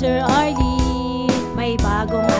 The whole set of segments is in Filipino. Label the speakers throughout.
Speaker 1: Teacher Arlene, may bagong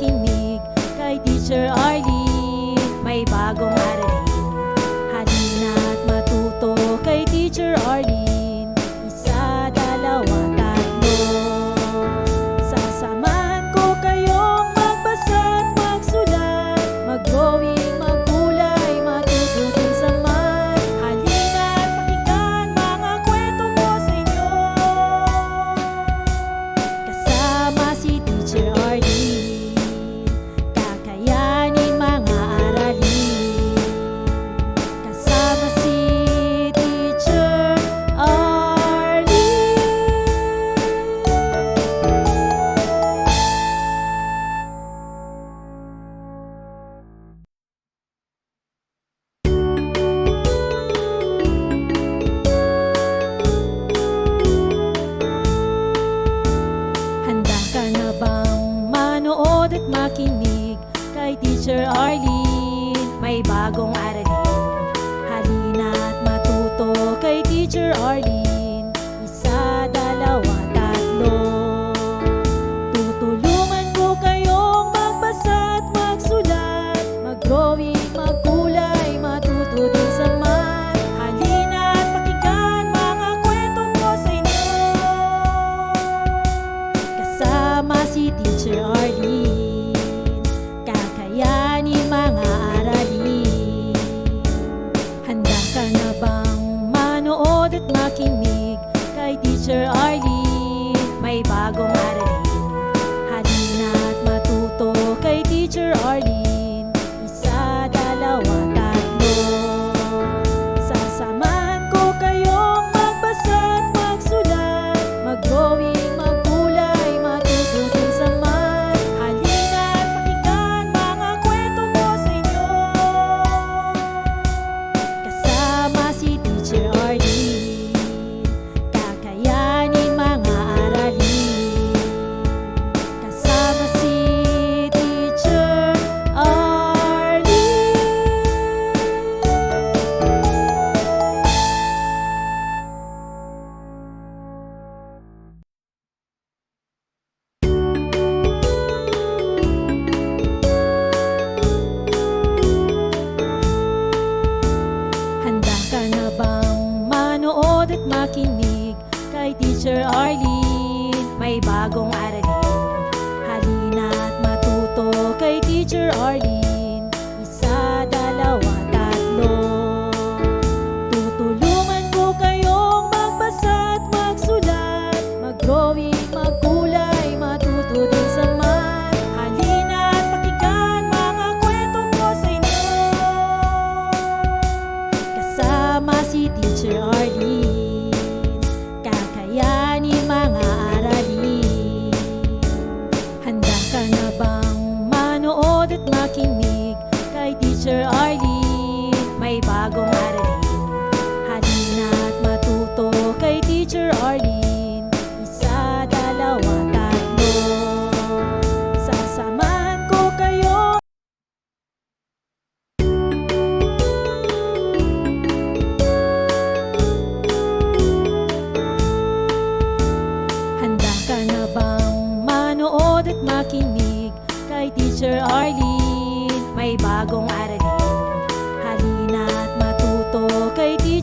Speaker 1: makinig kay Teacher Arlene. teacher, are you? bagong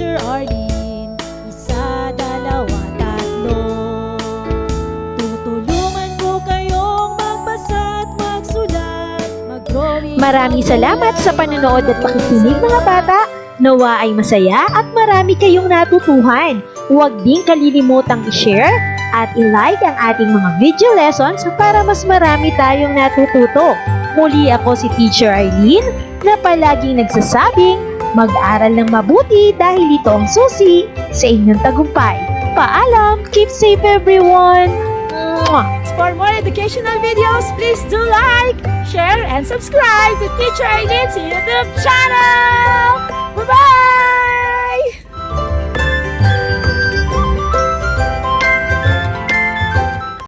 Speaker 1: Teacher Arlene Isa, dalawa, tatlo Tutulungan ko kayong magbasa at magsulat
Speaker 2: Maraming salamat sa panonood at pakikinig mga bata. Nawa ay masaya at marami kayong natutuhan. Huwag ding kalilimutang i-share at i-like ang ating mga video lessons para mas marami tayong natututo. Muli ako si Teacher Eileen na palaging nagsasabing Mag-aral ng mabuti dahil ito ang susi sa inyong tagumpay. Paalam! Keep safe everyone!
Speaker 1: For more educational videos, please do like, share, and subscribe to Teacher Eileen's YouTube channel! Bye-bye!